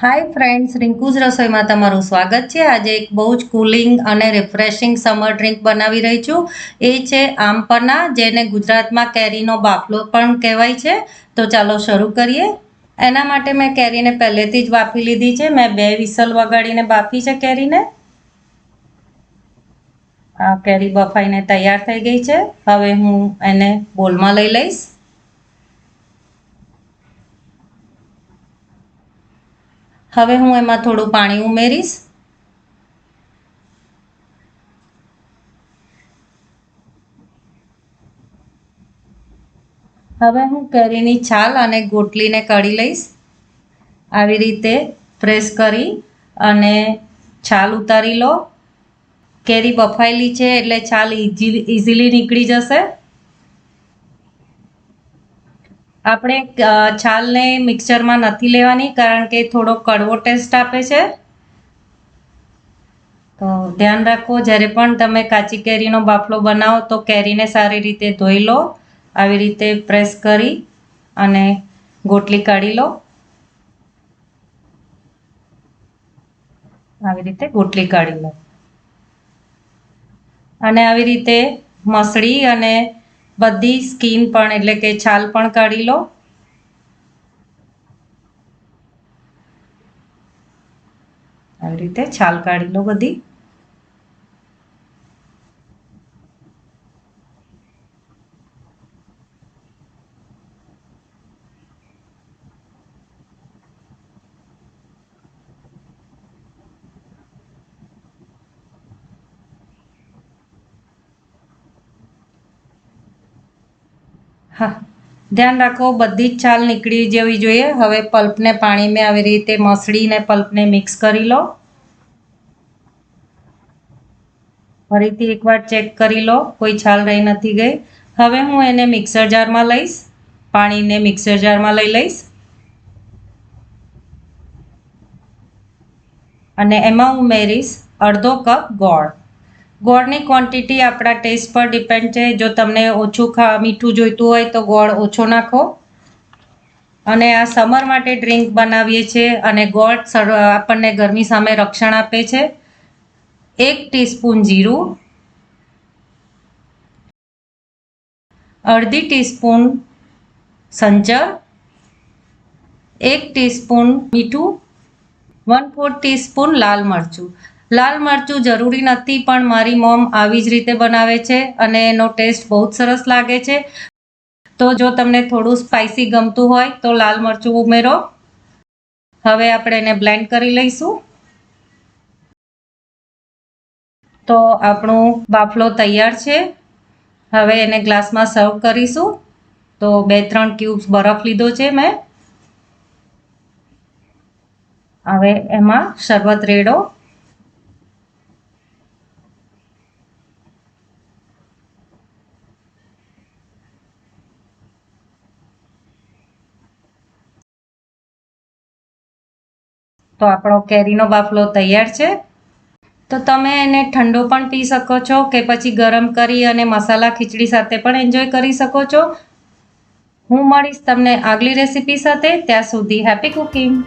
Hi friends રિંકુઝ રસોઈમાં તમારું સ્વાગત છે. આજે એક બહુ જ કુલિંગ અને રિફ્રેશિંગ સમર ડ્રિંક બનાવી રહી છું. એ છે આમપના જેને ગુજરાતમાં કેરીનો બાફલો પણ કહેવાય છે. તો ચાલો શરૂ કરીએ. એના માટે મેં કેરીને પહેલેથી જ બાફી લીધી છે. મેં બે વિસલ વગાડીને બાફી છે કેરીને. આ કેરી બફાઈને તૈયાર થઈ ગઈ છે. હવે હું એને બોલમાં લઈ લઈશ. હવે હું એમાં થોડું પાણી ઉમેરીશ. હવે હું કેરીની છાલ અને ગોટલીને કાઢી લઈશ. આવી રીતે પ્રેસ કરી અને છાલ ઉતારી લો. કેરી બફાયેલી છે એટલે છાલ ઇઝીલી નીકળી જશે. આપણે છાલને મિક્સરમાં નથી લેવાની કારણ કે થોડો કડવો ટેસ્ટ આપે છે. તો ધ્યાન રાખો, જ્યારે પણ તમે કાચી કેરીનો બાફલો બનાવો તો કેરીને સારી રીતે ધોઈ લો, આવી રીતે પ્રેસ કરી અને ગોટલી કાઢી લો. આવી રીતે ગોટલી કાઢી લો. અને આવી રીતે મસળી અને બધી સ્કીન પણ એટલે કે છાલ પણ કાઢી લો. આવી રીતે છાલ કાઢી લો બધી. હા. ધ્યાન રાખો, બધી જ છાલ નીકળી જવી જોઈએ. હવે પલ્પને પાણી મેં આવી રીતે મસળીને પલ્પને મિક્સ કરી લો. ફરીથી એકવાર ચેક કરી લો, કોઈ છાલ રહી નથી ગઈ. હવે હું એને મિક્સર જારમાં લઈશ, પાણીને મિક્સર જારમાં લઈ લઈશ. અને એમાં ઉમેરીશ અડધો કપ ગોળ. ગોળની ક્વોન્ટિટી આપણા ટેસ્ટ પર ડિપેન્ડ છે. જો તમને ઓછું ખા, મીઠું જોઈતું હોય તો ગોળ ઓછો નાખો. અને આ સમર માટે ડ્રિંક બનાવીએ છીએ અને ગોળ આપણને ગરમી સામે રક્ષણ આપે છે. એક ટીસ્પૂન જીરું. અડધી ટીસ્પૂન સંચર. એક ટીસ્પૂન મીઠું. વન ફોર્થ ટીસ્પૂન લાલ મરચું. લાલ મરચું જરૂરી નથી, પણ મારી મોમ આવી જ રીતે બનાવે છે અને એનો ટેસ્ટ બહુ જ સરસ લાગે છે. તો જો તમને થોડું સ્પાઇસી ગમતું હોય, તો લાલ મરચું ઉમેરો. હવે આપણે એને બ્લેન્ડ કરી લઈશું. તો આપણું બાફલો તૈયાર છે. હવે એને ગ્લાસમાં સર્વ કરીશું. તો બે ત્રણ ક્યુબ્સ બરફ લીધો છે મેં. હવે એમાં શરબત રેડો. તો આપણો કેરીનો બાફલો તૈયાર છે. તો તમે એને ઠંડો પણ પી શકો છો કે પછી ગરમ કરી અને મસાલા ખીચડી સાથે પણ એન્જોય કરી શકો છો. હું મળીશ તમને આગલી રેસીપી સાથે. ત્યાં સુધી હેપી કુકિંગ